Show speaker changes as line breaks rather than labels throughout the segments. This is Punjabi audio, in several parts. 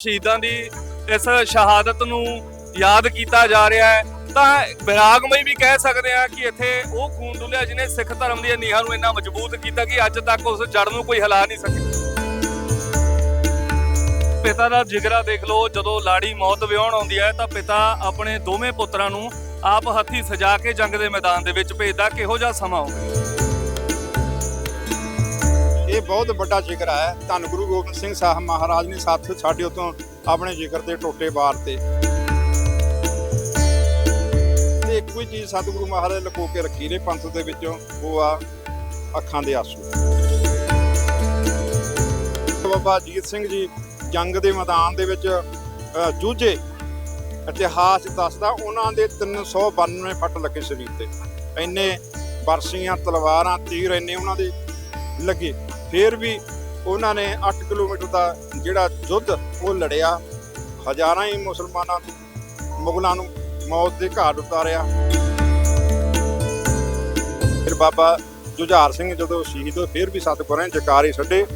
ਸ਼ਹੀਦਾਂ ਦੀ ਇਸ ਸ਼ਹਾਦਤ ਨੂੰ ਯਾਦ ਕੀਤਾ ਜਾ ਰਿਹਾ ਹੈ। ਤਾਂ ਵਿਰਾਗਮਈ ਵੀ ਕਹਿ ਸਕਦੇ ਆ ਕਿ ਇੱਥੇ ਉਹ ਖੂਨ ਡੁੱਲਿਆ ਜਿਹਨੇ ਸਿੱਖ ਧਰਮ ਦੀਆਂ ਨੀਹਾਂ ਨੂੰ ਇੰਨਾ ਮਜ਼ਬੂਤ ਕੀਤਾ ਕਿ ਅੱਜ ਤੱਕ ਉਸ ਜੜ ਨੂੰ ਕੋਈ ਹਿਲਾ ਨਹੀਂ ਸਕਿਆ। ਪਿਤਾ ਦਾ ਜਿਗਰਾ ਦੇਖ ਲਓ, ਜਦੋਂ ਲਾੜੀ ਮੌਤ ਵਿਆਹਣ ਆਉਂਦੀ ਹੈ ਤਾਂ ਪਿਤਾ ਆਪਣੇ ਦੋਵੇਂ ਪੁੱਤਰਾਂ ਨੂੰ ਆਪ ਹੱਥੀ ਸਜਾ ਕੇ ਜੰਗ ਦੇ ਮੈਦਾਨ ਦੇ ਵਿੱਚ ਭੇਜਦਾ, ਕਿਹੋ ਜਿਹਾ ਸਮਾਂ ਹੋਵੇ
ਇਹ ਬਹੁਤ ਵੱਡਾ ਜ਼ਿਕਰ ਹੈ ਧੰਨ ਗੁਰੂ ਗੋਬਿੰਦ ਸਿੰਘ ਸਾਹਿਬ ਮਹਾਰਾਜ ਨੇ ਸਾਥ ਸਾਡੇ ਉਤੋਂ ਆਪਣੇ ਜ਼ਿਕਰ ਦੇ ਟੋਟੇ ਬਾਰ ਤੇ ਤੇ ਇੱਕੋ ਹੀ ਚੀਜ਼ ਸਤਿਗੁਰੂ ਮਹਾਰਾਜ ਲੁਕੋ ਕੇ ਰੱਖੀ ਨੇ ਪੰਥ ਦੇ ਵਿੱਚੋਂ, ਉਹ ਆ ਅੱਖਾਂ ਦੇ ਆਸੂ। ਬਾਬਾ ਅਜੀਤ ਸਿੰਘ ਜੀ ਜੰਗ ਦੇ ਮੈਦਾਨ ਦੇ ਵਿੱਚ ਜੂਝੇ। ਇਤਿਹਾਸ ਦੱਸਦਾ ਉਹਨਾਂ ਦੇ 392 ਫੱਟ ਲੱਗੇ ਸਰੀਰ ਤੇ। ਇੰਨੇ ਬਰਸੀਆਂ, ਤਲਵਾਰਾਂ, ਤੀਰ ਇੰਨੇ ਉਹਨਾਂ ਦੇ ਲੱਗੇ। ਫਿਰ ਵੀ ਉਹਨਾਂ ਨੇ 8 ਕਿਲੋਮੀਟਰ ਦਾ ਜਿਹੜਾ ਯੁੱਧ, ਉਹ ਲੜਿਆ। ਹਜ਼ਾਰਾਂ ਹੀ ਮੁਸਲਮਾਨਾਂ ਨੂੰ, ਮੁਗਲਾਂ ਨੂੰ ਮੌਤ ਦੇ ਘਾਟ ਉਤਾਰਿਆ। ਫਿਰ ਬਾਬਾ ਜੁਝਾਰ ਸਿੰਘ ਜਦੋਂ ਸ਼ਹੀਦ ਹੋਏ, ਫਿਰ ਵੀ ਸਤਿਗੁਰਾਂ ਨੇ ਜਕਾਰੇ ਛੱਡੇ।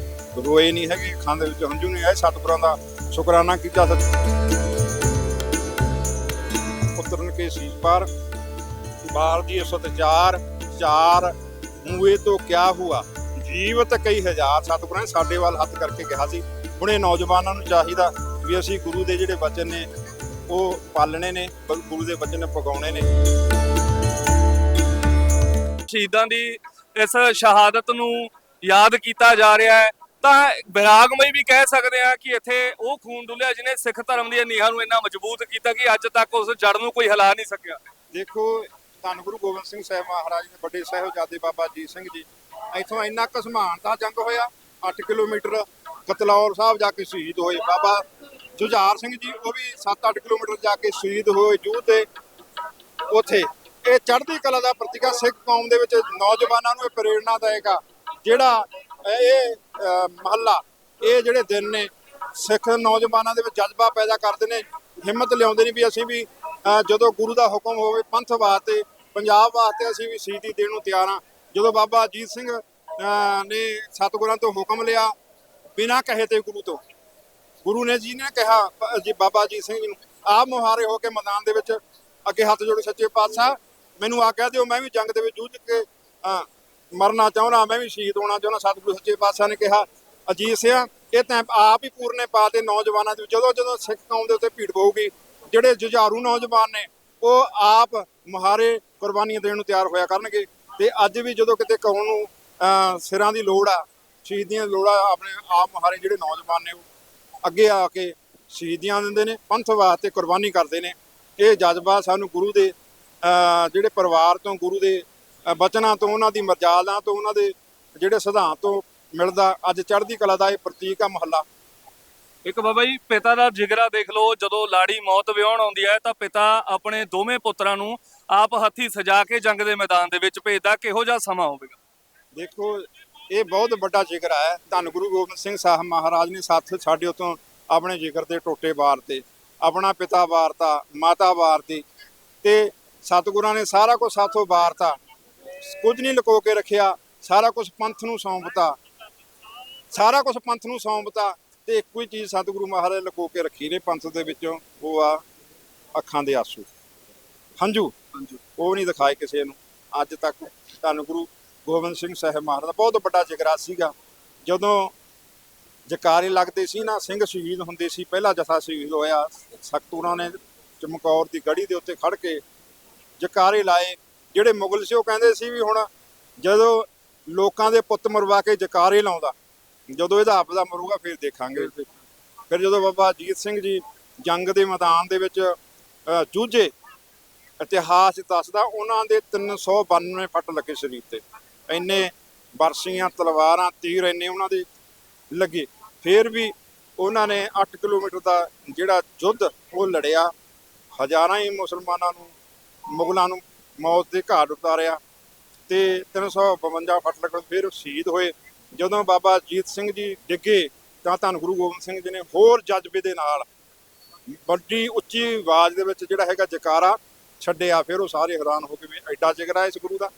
ਰੋਏ ਨਹੀਂ ਹੈਗੇ, ਅੱਖਾਂ ਦੇ ਵਿੱਚ ਹੰਝੂ ਨਹੀਂ ਆਏ, ਸਤਿਗੁਰਾਂ ਦਾ ਸ਼ੁਕਰਾਨਾ ਕੀਤਾ। ਸੱਚ ਉਤਰਨ ਕੇ ਸੀਸ ਪਰ, ਬਾਲ ਦੀ ਅਸਤ ਚਾਰ ਚਾਰ ਮੂਏ ਤੋਂ ਕਿਆ ਹੁਆ? ਜੀਵਤ ਕਈ ਹਜ਼ਾਰ ਸਤਿਗੁਰਾਂ ਨੇ ਸਾਡੇ ਵੱਲ ਹੱਥ ਕਰਕੇ ਕਿਹਾ ਸੀ। ਹੁਣ ਇਹ ਨੌਜਵਾਨਾਂ ਨੂੰ ਚਾਹੀਦਾ ਵੀ ਅਸੀਂ ਗੁਰੂ ਦੇ ਜਿਹੜੇ ਬਚਨ ਨੇ ਉਹ ਪਾਲਣੇ ਨੇ ਗੁਰੂ ਦੇ ਬਚਨ ਪਗਾਉਣੇ ਨੇ।
ਸ਼ਹੀਦਾਂ ਦੀ ਇਸ ਸ਼ਹਾਦਤ ਨੂੰ ਯਾਦ ਕੀਤਾ ਜਾ ਰਿਹਾ ਹੈ। ਤਾਂ ਵਿਰਾਗਮਈ ਵੀ ਕਹਿ ਸਕਦੇ ਆ ਕਿ ਇੱਥੇ ਉਹ ਖੂਨ ਡੁੱਲਿਆ ਜਿਹਨੇ ਸਿੱਖ ਧਰਮ ਦੀਆਂ ਨੀਹਾਂ ਨੂੰ ਇੰਨਾ ਮਜ਼ਬੂਤ ਕੀਤਾ ਕਿ ਅੱਜ ਤੱਕ ਉਸ ਜੜ ਨੂੰ ਕੋਈ ਹਿਲਾ ਨਹੀਂ ਸਕਿਆ।
ਦੇਖੋ ਧੰਨ ਗੁਰੂ ਗੋਬਿੰਦ ਸਿੰਘ ਸਾਹਿਬ ਮਹਾਰਾਜ ਦੇ ਵੱਡੇ ਸਾਹਿਬਜ਼ਾਦੇ ਬਾਬਾ ਅਜੀਤ ਸਿੰਘ ਜੀ ਇੱਥੋਂ ਇੰਨਾ ਘਸਮਾਨ ਦਾ ਜੰਗ ਹੋਇਆ 8 ਕਿਲੋਮੀਟਰ ਕਤਲੌਰ ਸਾਹਿਬ ਜਾ ਕੇ ਸ਼ਹੀਦ ਹੋਏ ਬਾਬਾ ਜੁਝਾਰ ਸਿੰਘ ਜੀ, ਉਹ ਵੀ 7-8 ਕਿਲੋਮੀਟਰ ਜਾ ਕੇ ਸ਼ਹੀਦ ਹੋਏ ਜੂਹ ਤੇ। ਉਥੇ ਇਹ ਚੜ੍ਹਦੀ ਕਲਾ ਦਾ ਪ੍ਰਤੀਕ ਸਿੱਖ ਕੌਮ ਦੇ ਵਿੱਚ ਨੌਜਵਾਨਾਂ ਨੂੰ ਇਹ ਪ੍ਰੇਰਣਾ ਦੇਗਾ ਜਿਹੜਾ ਇਹ ਮਹੱਲਾ, ਇਹ ਜਿਹੜੇ ਦਿਨ ਨੇ, ਸਿੱਖ ਨੌਜਵਾਨਾਂ ਦੇ ਵਿੱਚ ਜਜ਼ਬਾ ਪੈਦਾ ਕਰਦੇ ਨੇ, ਹਿੰਮਤ ਲਿਆਉਂਦੇ ਨੇ ਵੀ ਅਸੀਂ ਵੀ ਜਦੋਂ ਗੁਰੂ ਦਾ ਹੁਕਮ ਹੋਵੇ, ਪੰਥ ਵਾਸਤੇ, ਪੰਜਾਬ ਵਾਸਤੇ ਅਸੀਂ ਵੀ ਸ਼ਹੀਦੀ ਦੇਣ ਨੂੰ ਤਿਆਰ ਹਾਂ ਜਦੋਂ ਬਾਬਾ ਅਜੀਤ ਸਿੰਘ ਅਹ, ਨੇ ਸਤਿਗੁਰਾਂ ਤੋਂ ਹੁਕਮ ਲਿਆ ਬਿਨਾਂ ਕਹੇ ਤੇ ਗੁਰੂ ਤੋਂ। ਗੁਰੂ ਨੇ ਜੀ ਨੇ ਕਿਹਾ ਜੀ ਬਾਬਾ ਅਜੀਤ ਸਿੰਘ ਜੀ ਨੂੰ ਆਪ ਮੁਹਾਰੇ ਹੋ ਕੇ ਮੈਦਾਨ ਦੇ ਵਿੱਚ ਅੱਗੇ ਹੱਥ ਜੋੜ ਸੱਚੇ ਪਾਤਸ਼ਾਹ ਮੈਨੂੰ ਆਗਿਆ ਦਿਓ ਮੈਂ ਵੀ ਜੰਗ ਦੇ ਵਿੱਚ ਜੂਝ ਕੇ ਅਹ, ਮਰਨਾ ਚਾਹੁੰਦਾ ਮੈਂ ਵੀ ਸ਼ਹੀਦ ਹੋਣਾ ਚਾਹੁੰਦਾ। ਸਤਿਗੁਰੂ ਸੱਚੇ ਪਾਤਸ਼ਾਹ ਨੇ ਕਿਹਾ ਅਜੀਤ ਸਿੰਘ ਇਹ ਤਾਂ ਆਪ ਹੀ ਪੂਰਨੇ ਪਾ ਦੇ ਨੌਜਵਾਨਾਂ ਦੇ ਜਦੋਂ ਜਦੋਂ ਸਿੱਖ ਕੌਮ ਦੇ ਉੱਤੇ ਭੀੜ ਪਊਗੀ ਜਿਹੜੇ ਜੁਝਾਰੂ ਨੌਜਵਾਨ ਨੇ ਉਹ ਆਪ ਮੁਹਾਰੇ ਕੁਰਬਾਨੀਆਂ ਦੇਣ ਨੂੰ ਤਿਆਰ ਹੋਇਆ ਕਰਨਗੇ। ਤੇ ਅੱਜ ਵੀ ਜਦੋਂ ਕਿਤੇ ਕੌਣ ਨੂੰ ਅਹ, ਸਿਰਾਂ ਦੀ ਲੋੜ ਆ ਸ਼ਹੀਦੀਆਂ ਦੀ ਲੋੜ ਆ ਆਪਣੇ ਆਪ ਮੁਹਾਰੇ ਜਿਹੜੇ ਨੌਜਵਾਨ ਨੇ ਉਹ ਅੱਗੇ ਆ ਕੇ ਸ਼ਹੀਦੀਆਂ ਦਿੰਦੇ ਨੇ ਪੰਥ ਵਾਸਤੇ ਕੁਰਬਾਨੀ ਕਰਦੇ ਨੇ। ਇਹ ਜਜ਼ਬਾ ਸਾਨੂੰ ਗੁਰੂ ਦੇ ਅਹ, ਜਿਹੜੇ ਪਰਿਵਾਰ ਤੋਂ ਗੁਰੂ ਦੇ ਬਚਨਾਂ ਤੋਂ ਉਹਨਾਂ ਦੀ ਮਰਜ਼ਾਦਾਂ ਤੋਂ ਉਹਨਾਂ ਦੇ ਜਿਹੜੇ ਸਿਧਾਂਤ ਤੋਂ ਮਿਲਦਾ। ਅੱਜ ਚੜ੍ਹਦੀ ਕਲਾ ਦਾ ਇਹ ਪ੍ਰਤੀਕ ਆ ਮਹੱਲਾ।
ਇੱਕ ਬਾਬਾ ਜੀ, ਪਿਤਾ ਦਾ ਜਿਗਰਾ ਦੇਖ ਲਓ, ਜਦੋਂ ਲਾੜੀ ਮੌਤ ਵਿਆਹਣ ਆਉਂਦੀ ਹੈ, ਤਾਂ ਪਿਤਾ ਆਪਣੇ ਦੋਵੇਂ ਪੁੱਤਰਾਂ ਨੂੰ ਆਪ ਹੱਥੀ ਸਜਾ ਕੇ ਜੰਗ ਦੇ ਮੈਦਾਨ ਦੇ ਵਿੱਚ ਭੇਜਦਾ। ਕਿਹੋ ਜਿਹਾ ਸਮਾਂ ਹੋਵੇਗਾ?
ਦੇਖੋ, ਇਹ ਬਹੁਤ ਵੱਡਾ ਜਿਗਰਾ ਹੈ। ਧੰਨ ਗੁਰੂ ਗੋਬਿੰਦ ਸਿੰਘ ਸਾਹਿਬ ਮਹਾਰਾਜ ਨੇ ਸਾਥ ਸਾਡੇ ਉਤੋਂ ਆਪਣੇ ਜਿਗਰ ਦੇ ਟੋਟੇ ਵਾਰਤੇ, ਆਪਣਾ ਪਿਤਾ ਵਾਰਤਾ, ਮਾਤਾ ਵਾਰਤੀ ਤੇ ਸਤਿਗੁਰਾਂ ਨੇ ਸਾਰਾ ਕੁਝ ਸਾਥੋਂ ਵਾਰਤਾ। ਕੁਝ ਨਹੀਂ ਲੁਕੋ ਕੇ ਰੱਖਿਆ, ਸਾਰਾ ਕੁਝ ਪੰਥ ਨੂੰ ਸੌਂਪਤਾ। ਸਾਰਾ ਕੁਝ ਪੰਥ ਨੂੰ ਸੌਂਪਤਾ। ਤੇ ਇੱਕੋ ਹੀ ਚੀਜ਼ ਸਤਿਗੁਰੂ ਮਹਾਰਾਜ ਲੁਕੋ ਕੇ ਰੱਖੀ ਨੇ ਪੰਥ ਦੇ ਵਿੱਚੋਂ ਉਹ ਆ ਅੱਖਾਂ ਦੇ ਆਂਸੂ। ਹੰਝੂ? ਉਹ ਨਹੀਂ ਦਿਖਾਏ ਕਿਸੇ ਨੂੰ। ਅੱਜ ਤੱਕ ਧੰਨ ਗੁਰੂ ਗੋਬਿੰਦ ਸਿੰਘ ਸਾਹਿਬ ਮਹਾਰਾਜ ਦਾ ਬਹੁਤ ਵੱਡਾ ਜਗਰਾ ਸੀਗਾ। ਜਦੋਂ ਜਕਾਰੇ ਲੱਗਦੇ ਸੀ ਨਾ ਸਿੰਘ ਸ਼ਹੀਦ ਹੁੰਦੇ ਸੀ ਪਹਿਲਾ ਜਥਾ ਸ਼ਹੀਦ ਹੋਇਆ। ਸਖਤੂਰਾਂ ਨੇ ਚਮਕੌਰ ਦੀ ਗੜੀ ਦੇ ਉੱਤੇ ਖੜ ਕੇ ਜਕਾਰੇ ਲਾਏ। ਜਿਹੜੇ ਮੁਗਲ ਸੀ ਉਹ ਕਹਿੰਦੇ ਸੀ ਵੀ ਹੁਣ ਜਦੋਂ ਲੋਕਾਂ ਦੇ ਪੁੱਤ ਮਰਵਾ ਕੇ ਜਕਾਰੇ ਲਾਉਂਦਾ ਜਦੋਂ ਇਹਦਾ ਆਪਦਾ ਮਰੂਗਾ ਫਿਰ ਦੇਖਾਂਗੇ। ਫਿਰ ਜਦੋਂ ਬਾਬਾ ਅਜੀਤ ਸਿੰਘ ਜੀ ਜੰਗ ਦੇ ਮੈਦਾਨ ਦੇ ਵਿੱਚ ਜੂਝੇ ਇਤਿਹਾਸ ਦੱਸਦਾ ਉਹਨਾਂ ਦੇ 392 ਫੱਟ ਲੱਗੇ ਸਰੀਰ ਤੇ। ਇੰਨੇ ਬਰਸੀਆਂ ਤਲਵਾਰਾਂ ਤੀਰ ਇੰਨੇ ਉਹਨਾਂ ਦੇ ਲੱਗੇ। ਫਿਰ ਵੀ ਉਹਨਾਂ ਨੇ 8 ਕਿਲੋਮੀਟਰ ਦਾ ਜਿਹੜਾ ਯੁੱਧ ਉਹ ਲੜਿਆ। ਹਜ਼ਾਰਾਂ ਹੀ ਮੁਸਲਮਾਨਾਂ ਨੂੰ ਮੁਗਲਾਂ ਨੂੰ ਮੌਤ ਦੇ ਘਾਟ ਉਤਾਰਿਆ। ਤੇ 352 ਫੱਟ ਲੱਗਣ ਫਿਰ ਸ਼ਹੀਦ ਹੋਏ। ਜਦੋਂ ਬਾਬਾ ਅਜੀਤ ਸਿੰਘ ਜੀ ਡਿੱਗੇ ਤਾਂ ਧੰਨ ਗੁਰੂ ਗੋਬਿੰਦ ਸਿੰਘ ਜੀ ਨੇ ਹੋਰ ਜਜ਼ਬੇ ਦੇ ਨਾਲ ਵੱਡੀ ਉੱਚੀ ਆਵਾਜ਼ ਦੇ ਵਿੱਚ ਜਿਹੜਾ ਹੈਗਾ ਜਕਾਰਾ ਛੱਡਿਆ, ਫਿਰ ਉਹ ਸਾਰੇ ਹੈਰਾਨ ਹੋ ਕੇ ਵੀ ਐਡਾ ਜਿਗਰਾ ਇਸ ਗੁਰੂ ਦਾ।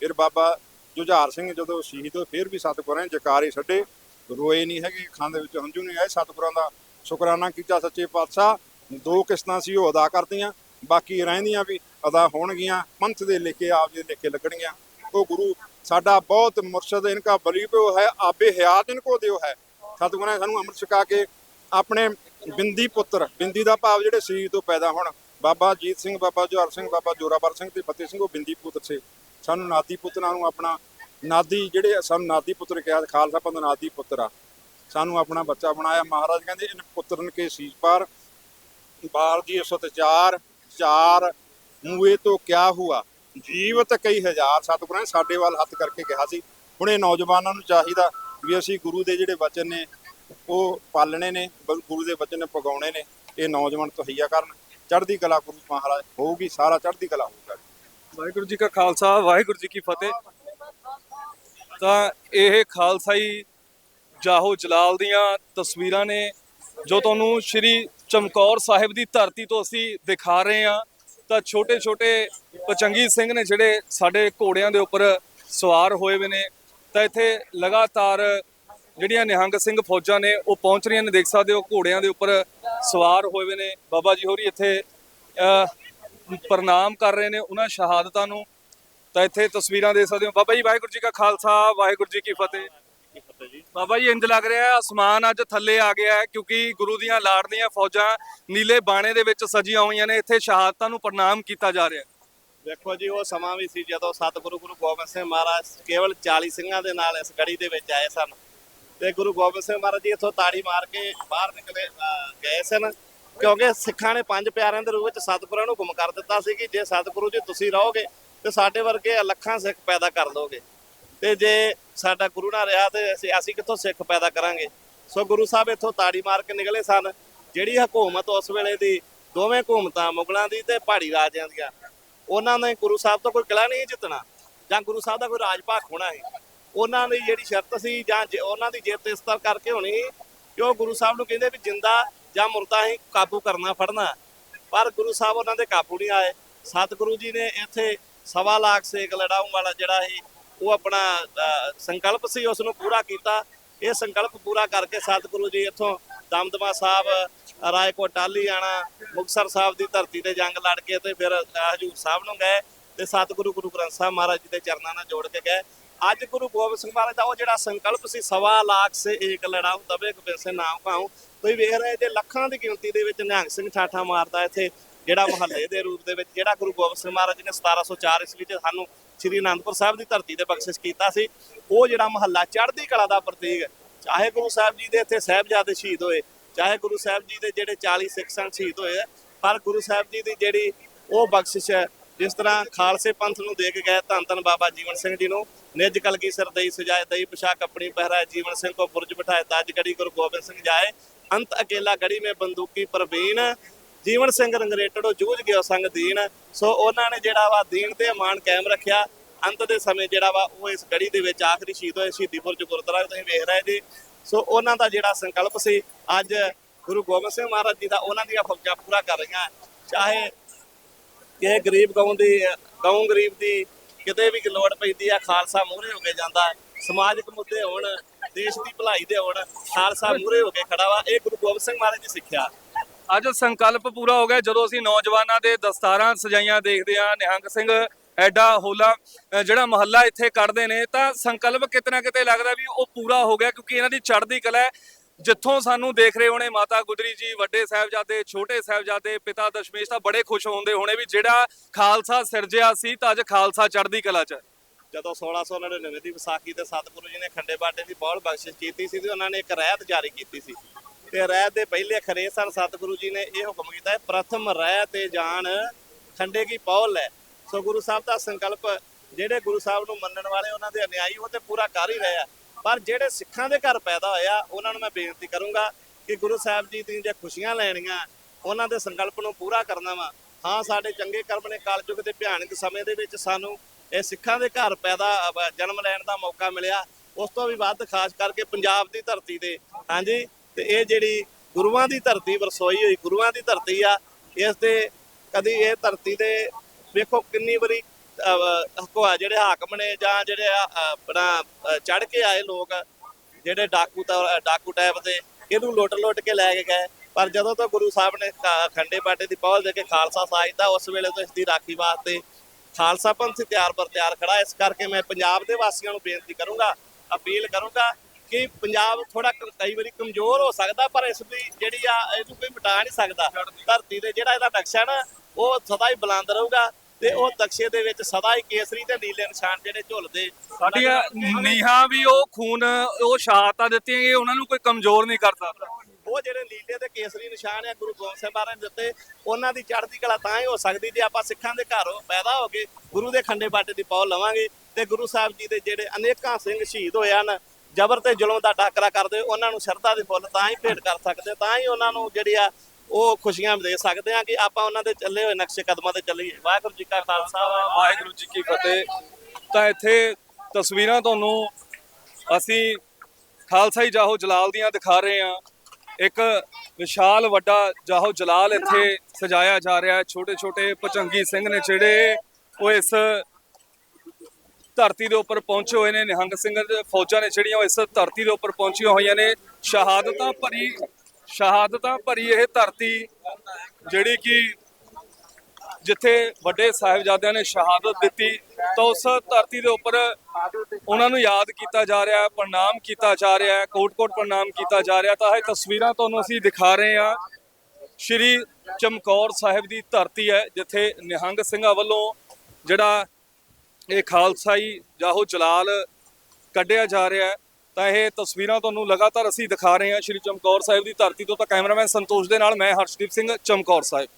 ਫਿਰ ਬਾਬਾ ਜੁਝਾਰ ਸਿੰਘ ਜਦੋਂ ਸ਼ਹੀਦ ਹੋਏ, ਫਿਰ ਵੀ ਸਤਿਗੁਰਾਂ ਨੇ ਜਕਾਰੇ ਛੱਡੇ। ਰੋਏ ਨਹੀਂ ਹੈਗੇ, ਅੱਖਾਂ ਦੇ ਵਿੱਚ ਹੰਝੂ ਨਹੀਂ ਆਏ। ਸਤਿਗੁਰਾਂ ਦਾ ਸ਼ੁਕਰਾਨਾ ਕੀਤਾ ਸੱਚੇ ਪਾਤਸ਼ਾਹ। ਦੋ ਕਿਸ਼ਤਾਂ ਸੀ, ਉਹ ਅਦਾ ਕਰਤੀਆਂ। ਬਾਕੀ ਰਹਿੰਦੀਆਂ ਵੀ ਅਦਾ ਹੋਣਗੀਆਂ। ਪੰਥ ਦੇ ਲਿਖੇ, ਆਪ ਜੀ ਦੇ ਲਿਖੇ ਲੱਗਣਗੀਆਂ। ਉਹ ਗੁਰੂ ਸਾਡਾ ਬਹੁਤ ਮੁਰਸ਼ਦ ਇਨਕਾ ਬਲੀ ਪਿਓ ਹੈ ਆਬੇ ਹਯਾਤ ਇਨਕੋ ਦਿਓ ਹੈ। ਸਤਿਗੁਰਾਂ ਨੇ ਸਾਨੂੰ ਅੰਮ੍ਰਿਤ ਛਕਾ ਕੇ ਆਪਣੇ ਬਿੰਦੀ ਪੁੱਤਰ, ਬਿੰਦੀ ਦਾ ਭਾਵ ਜਿਹੜੇ ਸਰੀਰ ਤੋਂ ਪੈਦਾ ਹੋਣ। ਬਾਬਾ ਜੀਤ ਸਿੰਘ, ਬਾਬਾ ਜੋਹਰ ਸਿੰਘ, ਬਾਬਾ ਜੋਰਾਵਰ ਸਿੰਘ ਤੇ ਫਤਿਹ ਸਿੰਘ ਉਹ ਬਿੰਦੀ ਪੁੱਤਰ ਸੇ। ਸਾਨੂੰ ਨਾਦੀ ਪੁੱਤਰਾਂ ਨੂੰ ਆਪਣਾ ਨਾਦੀ ਜਿਹੜੇ ਸਾਨੂੰ ਨਾਦੀ ਪੁੱਤਰ ਕਿਹਾ, ਖਾਲਸਾ ਪੰਥ ਨਾਦੀ ਪੁੱਤਰ ਆ। ਸਾਨੂੰ ਆਪਣਾ ਬੱਚਾ ਬਣਾਇਆ। ਮਹਾਰਾਜ ਕਹਿੰਦੇ, ਇਨ ਪੁੱਤਰਨ ਕੇ ਸੀਸ ਪਰ ਬਾਰ ਦੀ ਸਤਚਾਰ ਚਾਰ ਮੂਏ ਤੋਂ ਕਿਆ ਹੁਆ? ਜੀਵਤ ਕਈ ਹਜ਼ਾਰ ਸਤਿਗੁਰਾਂ ਨੇ ਸਾਡੇ ਵੱਲ ਹੱਥ ਕਰਕੇ ਕਿਹਾ ਸੀ। ਹੁਣ ਇਹ ਨੌਜਵਾਨਾਂ ਨੂੰ ਚਾਹੀਦਾ ਵੀ ਅਸੀਂ ਗੁਰੂ ਦੇ ਜਿਹੜੇ ਵਚਨ ਨੇ, ਉਹ ਪਾਲਣੇ ਨੇ, ਗੁਰੂ ਦੇ ਵਚਨ ਪਗਾਉਣੇ ਨੇ, ਇਹ ਨੌਜਵਾਨ ਤਹਈਆ ਕਰਨ। ਚੜ੍ਹਦੀ ਕਲਾ ਗੁਰੂ ਮਹਾਰਾਜ ਹੋਊਗੀ, ਸਾਰਾ ਚੜ੍ਹਦੀ ਕਲਾ ਹੋਊਗਾ।
ਵਾਹਿਗੁਰੂ ਜੀ ਕਾ ਖਾਲਸਾ, ਵਾਹਿਗੁਰੂ ਜੀ ਕੀ ਫਤਿਹ। ਤਾਂ ਇਹ ਖਾਲਸਾਈ ਜਾਹੋ ਜਲਾਲ ਦੀਆਂ ਤਸਵੀਰਾਂ ਨੇ, ਜੋ ਤੁਹਾਨੂੰ ਸ਼੍ਰੀ ਚਮਕੌਰ ਸਾਹਿਬ ਦੀ ਧਰਤੀ ਤੋਂ ਅਸੀਂ ਦਿਖਾ ਰਹੇ ਹਾਂ। ਤਾਂ ਛੋਟੇ ਛੋਟੇ ਪਚੰਗੀ ਸਿੰਘ ਨੇ ਜਿਹੜੇ ਸਾਡੇ ਘੋੜਿਆਂ ਦੇ ਉੱਪਰ ਸਵਾਰ ਹੋਏ ਹੋਏ ਨੇ। ਤਾਂ ਇੱਥੇ ਲਗਾਤਾਰ ਜਿਹੜੀਆਂ ਨਿਹੰਗ ਸਿੰਘ ਫੌਜਾਂ ਨੇ, ਉਹ ਪਹੁੰਚ ਰਹੀਆਂ ਨੇ, ਦੇਖ ਸਕਦੇ ਹੋ ਘੋੜਿਆਂ ਦੇ ਉੱਪਰ ਸਵਾਰ ਹੋਏ ਹੋਏ ਨੇ। ਬਾਬਾ ਜੀ ਹੋਰੀ ਇੱਥੇ ਪ੍ਰਣਾਮ ਕਰ ਰਹੇ ਨੇ ਉਹਨਾਂ ਸ਼ਹਾਦਤਾਂ ਨੂੰ। ਤਾਂ ਇੱਥੇ ਤਸਵੀਰਾਂ ਦੇ ਸਕਦੇ ਹੋ। ਬਾਬਾ ਜੀ, ਵਾਹਿਗੁਰੂ ਜੀ ਕਾ ਖਾਲਸਾ, ਵਾਹਿਗੁਰੂ ਜੀ ਕੀ ਫਤਿਹ। ਬਾਬਾ ਜੀ, ਇੰਜ ਲੱਗ ਰਿਹਾ ਹੈ, ਅਸਮਾਨ ਅੱਜ ਥੱਲੇ ਆ ਗਿਆ ਹੈ, ਕਿਉਂਕਿ ਗੁਰੂ ਦੀਆਂ ਲਾੜਦੀਆਂ ਫੌਜਾਂ ਨੀਲੇ ਬਾਣੇ ਦੇ ਵਿੱਚ ਸਜੀਆਂ ਹੋਈਆਂ ਨੇ, ਇੱਥੇ ਸ਼ਹਾਦਤਾਂ ਨੂੰ ਪ੍ਰਣਾਮ ਕੀਤਾ ਜਾ ਰਿਹਾ ਹੈ।
ਵੇਖੋ ਜੀ, ਉਹ ਸਮਾਂ ਵੀ ਸੀ ਜਦੋਂ ਸਤਿਗੁਰੂ ਗੁਰੂ ਗੋਬਿੰਦ ਸਿੰਘ ਮਹਾਰਾਜ ਕੇਵਲ 40 ਸਿੰਘਾਂ ਦੇ ਨਾਲ ਇਸ ਗੜੀ ਦੇ ਵਿੱਚ ਆਏ ਸਨ। ਤੇ ਗੁਰੂ ਗੋਬਿੰਦ ਸਿੰਘ ਮਹਾਰਾਜ ਜੀ ਇੱਥੋਂ ਤਾੜੀ ਮਾਰ ਕੇ ਬਾਹਰ ਨਿਕਲੇ ਗਏ ਸਨ, ਕਿਉਂਕਿ ਸਿੱਖਾਂ ਨੇ ਪੰਜ ਪਿਆਰਿਆਂ ਦੇ ਰੂਪ ਵਿੱਚ ਸਤਿਗੁਰਾਂ ਨੂੰ ਗੁੰਮ ਕਰ ਦਿੱਤਾ ਸੀ ਕਿ ਜੇ ਸਤਿਗੁਰੂ ਜੀ ਤੁਸੀਂ ਰਹੋਗੇ, ਤੇ ਸਾਡੇ ਵਰਗੇ ਲੱਖਾਂ ਸਿੱਖ ਪੈਦਾ ਕਰ ਦੋਗੇ। ਤੇ ਜੇ ਸਾਡਾ ਗੁਰੂ ਨਾ ਰਿਹਾ ਤੇ ਅਸੀਂ ਅਸੀਂ ਕਿੱਥੋਂ ਸਿੱਖ ਪੈਦਾ ਕਰਾਂਗੇ? ਸੋ ਗੁਰੂ ਸਾਹਿਬ ਇੱਥੋਂ ਤਾੜੀ ਮਾਰ ਕੇ ਨਿਕਲੇ ਸਨ। ਜਿਹੜੀ ਹਕੂਮਤ ਉਸ ਵੇਲੇ ਦੀ, ਦੋਵੇਂ ਹਕੂਮਤਾਂ, ਮੁਗਲਾਂ ਦੀ ਤੇ ਪਹਾੜੀ ਰਾਜਿਆਂ ਦੀਆਂ, ਉਹਨਾਂ ਨੇ ਗੁਰੂ ਸਾਹਿਬ ਤੋਂ ਕੋਈ ਕਿਲਾ ਨਹੀਂ ਜਿੱਤਣਾ, ਜਾਂ ਗੁਰੂ ਸਾਹਿਬ ਦਾ ਕੋਈ ਰਾਜ ਭਾਗ ਹੋਣਾ ਹੈ ਉਹਨਾਂ ਦੀ ਜਿਹੜੀ ਸ਼ਰਤ ਸੀ, ਜਾਂ ਜੇ ਉਹਨਾਂ ਦੀ ਜਿੱਤ ਇਸ ਤਰ੍ਹਾਂ ਕਰਕੇ ਹੋਣੀ ਸੀ ਕਿ ਉਹ ਗੁਰੂ ਸਾਹਿਬ ਨੂੰ ਕਹਿੰਦੇ ਵੀ ਜਿੰਦਾ ਜਾਂ ਮੁਰਦਾ ਹੀ ਕਾਬੂ ਕਰਨਾ, ਫੜਨਾ। ਪਰ ਗੁਰੂ ਸਾਹਿਬ ਉਹਨਾਂ ਦੇ ਕਾਬੂ ਨਹੀਂ ਆਏ। ਸਤਿਗੁਰੂ ਜੀ ਨੇ ਇੱਥੇ ਸਵਾ ਲੱਖ ਸੇਕ ਲੜਾਉਣ ਵਾਲਾ ਜਿਹੜਾ ਸੀ ਉਹ ਆਪਣਾ ਸੰਕਲਪ ਸੀ ਉਸ ਨੂੰ ਪੂਰਾ ਕੀਤਾ। ਇਹ ਸੰਕਲਪ ਪੂਰਾ ਕਰਕੇ ਸਤਿਗੁਰੂ ਜੀ ਇੱਥੋਂ ਦਮਦਮਾ ਸਾਹਿਬ ਰਾਏਕੋਟ ਟਾਲੀ ਆਣਾ, ਮੁਕਤਸਰ ਸਾਹਿਬ ਦੀ ਧਰਤੀ ਤੇ ਜੰਗ ਲੜ ਕੇ ਤੇ ਫਿਰ ਹਜੂਰ ਸਾਹਿਬ ਨੂੰ ਗਏ ਤੇ ਸਤਿਗੁਰੂ ਗੁਰੂ ਗ੍ਰੰਥ ਸਾਹਿਬ ਮਹਾਰਾਜ ਜੀ ਦੇ ਚਰਨਾਂ ਨਾਲ ਜੋੜ ਕੇ ਗਏ। ਅੱਜ ਗੁਰੂ ਗੋਬਿੰਦ ਸਿੰਘ ਮਹਾਰਾਜ ਦਾ ਉਹ ਜਿਹੜਾ ਸੰਕਲਪ ਸੀ, ਸਵਾ ਲੱਖ ਸੇ ਏਕ ਲੜਾਉ ਤਬੇ ਕਬੇ ਨਾਮ ਖਾਉ, ਤੁਸੀਂ ਵੇਖ ਰਹੇ ਜੇ ਲੱਖਾਂ ਦੀ ਗਿਣਤੀ ਦੇ ਵਿੱਚ ਨਿਹੰਗ ਸਿੰਘ ਠਾਠਾ ਮਾਰਦਾ ਇੱਥੇ, ਜਿਹੜਾ ਮਹੱਲੇ ਦੇ ਰੂਪ ਦੇ ਵਿੱਚ, ਜਿਹੜਾ ਗੁਰੂ ਗੋਬਿੰਦ ਸਿੰਘ ਮਹਾਰਾਜ ਜੀ ਨੇ 1704 ਈਸਵੀ ਚ ਸਾਨੂੰ ਸ੍ਰੀ ਅਨੰਦਪੁਰ ਸਾਹਿਬ ਦੀ ਧਰਤੀ ਤੇ ਬਖਸ਼ਿਸ਼ ਕੀਤਾ ਸੀ। ਉਹ ਜਿਹੜਾ ਮਹੱਲਾ ਚੜ੍ਹਦੀ ਕਲਾ ਦਾ ਪ੍ਰਤੀਕ ਚਾਹੇ ਗੁਰੂ ਸਾਹਿਬ ਜੀ ਦੇ ਇੱਥੇ ਸਾਹਿਬਜ਼ਾਦੇ ਸ਼ਹੀਦ ਹੋਏ, ਚਾਹੇ ਗੁਰੂ ਸਾਹਿਬ ਜੀ ਦੇ ਜਿਹੜੇ 40 ਸਿੱਖ ਸਨ ਸ਼ਹੀਦ ਹੋਏ ਪਰ ਗੁਰੂ ਸਾਹਿਬ ਜੀ ਦੀ ਜਿਹੜੀ ਉਹ ਬਖਸ਼ਿਸ਼ ਹੈ, ਜਿਸ ਤਰ੍ਹਾਂ ਖਾਲਸੇ ਪੰਥ ਨੂੰ ਦੇ ਕੇ ਗਏ ਧੰਨ ਧੰਨ ਬਾਬਾ ਜੀਵਨ ਸਿੰਘ ਜੀ ਨੂੰ, ਨਿੱਜ ਕਲਗੀ ਸਰ ਦਈ ਸਜਾਏ, ਦਈ ਪੁਸ਼ਾਕ ਆਪਣੀ ਪਹਿਰਾਏ ਜੀਵਨ ਸਿੰਘ ਕੋ ਬੁਰਜ ਬਿਠਾਏ ਤਾਜ ਗੜੀ ਗੁਰੂ ਗੋਬਿੰਦ ਸਿੰਘ ਜਾਏ, ਅੰਤ ਅਕੇਲਾ ਗੜੀ ਮੇ ਬੰਦੂਕੀ ਪ੍ਰਵੀਨ ਜੀਵਨ ਸਿੰਘ ਰੰਗਰੇਟੜੋ ਜੂਝ ਗਿਆ ਸੰਗ ਦੀਨ। ਸੋ ਉਹਨਾਂ ਨੇ ਜਿਹੜਾ ਵਾ ਦੀਨ ਤੇ ਅਮਾਨ ਕਾਇਮ ਰੱਖਿਆ। ਅੰਤ ਦੇ ਸਮੇਂ ਜਿਹੜਾ ਵਾ ਉਹ ਇਸ ਗੜੀ ਦੇ ਵਿੱਚ ਆਖਰੀ ਸ਼ਹੀਦ ਹੋਏ ਸ਼ਹੀਦੀ ਬੁਰਜ ਗੁਰਦੁਆਰਾ ਤੁਸੀਂ ਵੇਖ ਰਹੇ ਜੀ। ਸੋ ਉਹਨਾਂ ਦਾ ਜਿਹੜਾ ਸੰਕਲਪ ਸੀ, ਅੱਜ ਗੁਰੂ ਗੋਬਿੰਦ ਸਿੰਘ ਮਹਾਰਾਜ ਜੀ ਦਾ ਉਹਨਾਂ ਦੀਆਂ ਫੌਜਾਂ ਪੂਰਾ ਕਰ ਰਹੀਆਂ। ਚਾਹੇ ਕਿ ਗਰੀਬ ਗਾਉਂ ਦੀ ਗਾਉਂ ਗਰੀਬ ਦੀ ਕਿਤੇ ਵੀ ਲੋੜ ਪੈਂਦੀ ਆ, ਖਾਲਸਾ ਮੂਹਰੇ ਹੋ ਕੇ ਜਾਂਦਾ। ਸਮਾਜਿਕ ਮੁੱਦੇ ਹੋਣ, ਦੇਸ਼ ਦੀ ਭਲਾਈ ਦੇ ਹੋਣ, ਖਾਲਸਾ ਮੂਹਰੇ ਹੋ ਕੇ ਖੜਾ ਵਾ। ਇਹ ਗੁਰੂ ਗੋਬਿੰਦ ਸਿੰਘ ਮਹਾਰਾਜ ਦੀ ਸਿੱਖਿਆ।
ਅੱਜ ਸੰਕਲਪ ਪੂਰਾ ਹੋ ਗਿਆ ਜਦੋਂ ਅਸੀਂ ਨੌਜਵਾਨਾਂ ਦੇ ਦਸਤਾਰਾਂ ਸਜਾਈਆਂ ਦੇਖਦੇ ਆ ਨਿਹੰਗ ਸਿੰਘ ਐਡਾ ਹੋਲਾ ਜਿਹੜਾ ਮਹੱਲਾ ਇੱਥੇ ਕੱਢਦੇ ਨੇ, ਤਾਂ ਸੰਕਲਪ ਕਿਤਨਾ ਕਿਤੇ ਲੱਗਦਾ ਵੀ ਉਹ ਪੂਰਾ ਹੋ ਗਿਆ ਕਿਉਂਕਿ ਇਹਨਾਂ ਦੀ ਚੜ੍ਹਦੀ ਕਲਾ ਹੈ। ਜਿੱਥੋਂ ਸਾਨੂੰ ਦੇਖ ਰਹੇ ਹੋਣੇ ਮਾਤਾ ਗੁਜਰੀ ਜੀ, ਵੱਡੇ ਸਾਹਿਬਜ਼ਾਦੇ, ਛੋਟੇ ਸਾਹਿਬਜ਼ਾਦੇ, ਪਿਤਾ ਦਸ਼ਮੇਸ਼ ਤਾਂ ਬੜੇ ਖੁਸ਼ ਹੁੰਦੇ ਹੋਣੇ ਵੀ ਜਿਹੜਾ ਖਾਲਸਾ ਸਿਰਜਿਆ ਸੀ ਤਾਂ ਅੱਜ ਖਾਲਸਾ ਚੜ੍ਹਦੀ ਕਲਾ 'ਚ ਹੈ।
ਜਦੋਂ 1699 ਦੀ ਵਿਸਾਖੀ ਤੇ ਸਤਿਗੁਰੂ ਜੀ ਨੇ ਖੰਡੇ ਬਾਟੇ ਦੀ ਬਹੁਤ ਬਖਸ਼ਿਸ਼ ਕੀਤੀ ਸੀ ਤੇ ਉਹਨਾਂ ਨੇ ਇੱਕ ਰਹਿਤ ਜਾਰੀ ਕੀਤੀ ਸੀ। ਤੇ ਰਹਿ ਦੇ ਪਹਿਲੇ ਖਰੇ ਸਨ, ਸਤਿਗੁਰੂ ਜੀ ਨੇ ਇਹ ਹੁਕਮ ਕੀਤਾ ਹੈ, ਪ੍ਰਥਮ ਰਹਿ ਤੇ ਜਾਣ ਖੰਡੇ ਕੀ ਪੌਲ ਹੈ। ਸੋ ਗੁਰੂ ਸਾਹਿਬ ਦਾ ਸੰਕਲਪ, ਜਿਹੜੇ ਗੁਰੂ ਸਾਹਿਬ ਨੂੰ ਮੰਨਣ ਵਾਲੇ ਉਹਨਾਂ ਦੇ ਅਨਿਆਈ, ਉਹ ਤੇ ਪੂਰਾ ਕਰ ਹੀ ਰਹੇ ਆ। ਪਰ ਜਿਹੜੇ ਸਿੱਖਾਂ ਦੇ ਘਰ ਪੈਦਾ ਹੋਇਆ ਉਹਨਾਂ ਨੂੰ ਮੈਂ ਬੇਨਤੀ ਕਰੂੰਗਾ ਕਿ ਗੁਰੂ ਸਾਹਿਬ ਜੀ ਦੀ ਜੇ ਖੁਸ਼ੀਆਂ ਲੈਣੀਆਂ, ਉਹਨਾਂ ਦੇ ਸੰਕਲਪ ਨੂੰ ਪੂਰਾ ਕਰਨਾ ਵਾ। ਹਾਂ, ਸਾਡੇ ਚੰਗੇ ਕਰਮ ਨੇ ਕਲਯੁਗ ਦੇ ਭਿਆਨਕ ਸਮੇਂ ਦੇ ਵਿੱਚ ਸਾਨੂੰ ਇਹ ਸਿੱਖਾਂ ਦੇ ਘਰ ਪੈਦਾ ਜਨਮ ਲੈਣ ਦਾ ਮੌਕਾ ਮਿਲਿਆ। ਉਸ ਤੋਂ ਵੀ ਵੱਧ ਖਾਸ ਕਰਕੇ ਪੰਜਾਬ ਦੀ ਧਰਤੀ ਤੇ। ਹਾਂਜੀ ਤੇ ਇਹ ਜਿਹੜੀ ਗੁਰੂਆਂ ਦੀ ਧਰਤੀ ਵਰਸੋਈ ਹੋਈ, ਗੁਰੂਆਂ ਦੀ ਧਰਤੀ ਆ, ਇਸ ਦੇ ਕਦੀ ਇਹ ਧਰਤੀ ਤੇ ਵੇਖੋ ਕਿੰਨੀ ਵਾਰੀ ਹਕਵਾ ਜਿਹੜੇ ਹਾਕਮ ਨੇ ਜਾਂ ਜਿਹੜੇ ਆਪਣਾ ਚੜ ਕੇ ਆਏ ਲੋਕ, ਜਿਹੜੇ ਡਾਕੂ ਤਾਂ ਡਾਕੂ ਟਾਈਪ ਦੇ ਇਹਨੂੰ ਲੁੱਟ ਲੁੱਟ ਕੇ ਲੈ ਕੇ ਗਏ। ਪਰ ਜਦੋਂ ਤੋਂ ਗੁਰੂ ਸਾਹਿਬ ਨੇ ਖੰਡੇ ਬਾਟੇ ਦੀ ਪਹੁਲ ਦੇ ਕੇ ਖਾਲਸਾ ਸਾਜਦਾ ਉਸ ਵੇਲੇ ਤੋਂ ਇਸ ਦੀ ਰਾਖੀ ਵਾਸਤੇ ਖਾਲਸਾ ਪੰਥ ਤਿਆਰ ਪਰ ਤਿਆਰ ਖੜਾ। ਇਸ ਕਰਕੇ ਮੈਂ ਪੰਜਾਬ ਦੇ ਵਾਸੀਆਂ ਨੂੰ ਬੇਨਤੀ ਕਰੂੰਗਾ, ਅਪੀਲ ਕਰੂੰਗਾ ਕਿ ਪੰਜਾਬ ਥੋੜਾ ਕਈ ਵਾਰੀ ਕਮਜ਼ੋਰ ਹੋ ਸਕਦਾ ਪਰ ਇਸ ਦੀ ਜਿਹੜੀ ਆ ਇਹਨੂੰ ਕੋਈ ਮਿਟਾ ਨਹੀਂ ਸਕਦਾ। ਧਰਤੀ ਤੇ ਜਿਹੜਾ ਇਹਦਾ ਨਕਸ਼ਾ ਨਾ ਉਹ ਸਦਾ ਹੀ ਬੁਲੰਦ ਰਹੂਗਾ ਤੇ ਉਹ ਨਕਸ਼ੇ ਦੇ ਵਿੱਚ ਸਦਾ ਹੀ ਕੇਸਰੀ ਤੇ ਨੀਲੇ ਨਿਸ਼ਾਨ ਜਿਹੜੇ ਝੁੱਲਦੇ
ਸਾਡੀਆਂ ਨੀਹਾਂ ਵੀ ਉਹ ਖੂਨ ਉਹ ਸ਼ਹਾਦਤਾਂ ਦਿੱਤੀਆਂ ਗਈਆਂ ਉਹਨਾਂ ਨੂੰ ਕੋਈ ਕਮਜ਼ੋਰ ਨਹੀਂ ਕਰ ਸਕਦਾ।
ਉਹ ਜਿਹੜੇ ਨੀਲੇ ਤੇ ਕੇਸਰੀ ਨਿਸ਼ਾਨ ਆ ਗੁਰੂ ਗੋਬਿੰਦ ਸਿੰਘ ਮਹਾਰਾਜ ਨੇ ਦਿੱਤੇ ਉਹਨਾਂ ਦੀ ਚੜ੍ਹਦੀ ਕਲਾ ਤਾਂ ਹੀ ਹੋ ਸਕਦੀ ਜੇ ਆਪਾਂ ਸਿੱਖਾਂ ਦੇ ਘਰੋਂ ਪੈਦਾ ਹੋ ਕੇ ਗੁਰੂ ਦੇ ਖੰਡੇ ਬਾਟੇ ਦੀ ਪੌਲ ਲਵਾਂਗੇ ਤੇ ਗੁਰੂ ਸਾਹਿਬ ਜੀ ਦੇ ਜਿਹੜੇ ਅਨੇਕਾਂ ਸਿੰਘ ਸ਼ਹੀਦ ਹੋਏ ਹਨ ਜ਼ਬਰ ਤੇ ਜ਼ੁਲਮ ਦਾ ਟਾਕਰਾ ਕਰਦੇ ਹੋਏ ਉਹਨਾਂ ਨੂੰ ਸ਼ਰਧਾ ਦੇ ਫੁੱਲ ਤਾਂ ਹੀ ਭੇਟ ਕਰ ਸਕਦੇ, ਤਾਂ ਹੀ ਉਹਨਾਂ ਨੂੰ ਜਿਹੜੀ ਆ ਉਹ ਖੁਸ਼ੀਆਂ ਦੇ ਸਕਦੇ ਆ ਕਿ ਆਪਾਂ ਉਹਨਾਂ ਦੇ ਚੱਲੇ ਹੋਏ ਨਕਸ਼ੇ ਕਦਮਾਂ ਤੇ ਚੱਲੀਏ। ਵਾਹਿਗੁਰੂ ਜੀ ਕਾ ਖਾਲਸਾ।
ਵਾਹਿਗੁਰੂ ਜੀ ਕੀ ਫਤਿਹ। ਤਾਂ ਇੱਥੇ ਤਸਵੀਰਾਂ ਤੁਹਾਨੂੰ ਅਸੀਂ ਖਾਲਸਾਈ ਜਾਹੋ ਜਲਾਲ ਦੀਆਂ ਦਿਖਾ ਰਹੇ ਹਾਂ। ਇੱਕ ਵਿਸ਼ਾਲ ਵੱਡਾ ਜਾਹੋ ਜਲਾਲ ਇੱਥੇ ਸਜਾਇਆ ਜਾ ਰਿਹਾ ਹੈ। ਛੋਟੇ ਛੋਟੇ ਪਚੰਗੀ ਸਿੰਘ ਨੇ ਜਿਹੜੇ ਉਹ ਇਸ ਧਰਤੀ ਦੇ ਉੱਪਰ ਪਹੁੰਚੇ ਹੋਏ ਨੇ, ਨਿਹੰਗ ਸਿੰਘ ਫੌਜਾਂ ਨੇ ਜਿਹੜੀਆਂ ਉਹ ਇਸ ਧਰਤੀ ਦੇ ਉੱਪਰ ਪਹੁੰਚੀਆਂ ਹੋਈਆਂ ਨੇ। ਸ਼ਹਾਦਤਾਂ ਭਰੀ ਸ਼ਹਾਦਤਾਂ ਭਰੀ ਇਹ ਧਰਤੀ, ਜਿਹੜੀ ਕਿ ਜਿੱਥੇ ਵੱਡੇ ਸਾਹਿਬਜ਼ਾਦਿਆਂ ਨੇ ਸ਼ਹਾਦਤ ਦਿੱਤੀ, ਤਾਂ ਉਸ ਧਰਤੀ ਦੇ ਉੱਪਰ ਉਹਨਾਂ ਨੂੰ ਯਾਦ ਕੀਤਾ ਜਾ ਰਿਹਾ ਹੈ ਪ੍ਰਣਾਮ ਕੀਤਾ ਜਾ ਰਿਹਾ ਹੈ ਕੋਟ-ਕੋਟ ਪ੍ਰਣਾਮ ਕੀਤਾ ਜਾ ਰਿਹਾ। ਤਾਂ ਇਹ ਤਸਵੀਰਾਂ ਤੁਹਾਨੂੰ ਅਸੀਂ ਦਿਖਾ ਰਹੇ ਹਾਂ। ਸ਼੍ਰੀ ਚਮਕੌਰ ਸਾਹਿਬ ਦੀ ਧਰਤੀ ਹੈ, ਜਿੱਥੇ ਨਿਹੰਗ ਸਿੰਘਾਂ ਵੱਲੋਂ ਜਿਹੜਾ ਇਹ ਖਾਲਸਾਈ ਜਾਹੋ ਜਲਾਲ ਕੱਢਿਆ ਜਾ ਰਿਹਾ ਹੈ। ਤਾਂ ਇਹ ਤਸਵੀਰਾਂ ਤੁਹਾਨੂੰ ਲਗਾਤਾਰ ਅਸੀਂ ਦਿਖਾ ਰਹੇ ਹਾਂ। ਸ਼੍ਰੀ ਚਮਕੌਰ ਸਾਹਿਬ ਦੀ ਧਰਤੀ ਤੋਂ ਤਾਂ ਕੈਮਰਾਮੈਨ ਸੰਤੋਸ਼ ਦੇ ਨਾਲ ਮੈਂ ਹਰਸ਼ਦੀਪ ਸਿੰਘ ਚਮਕੌਰ ਸਾਹਿਬ।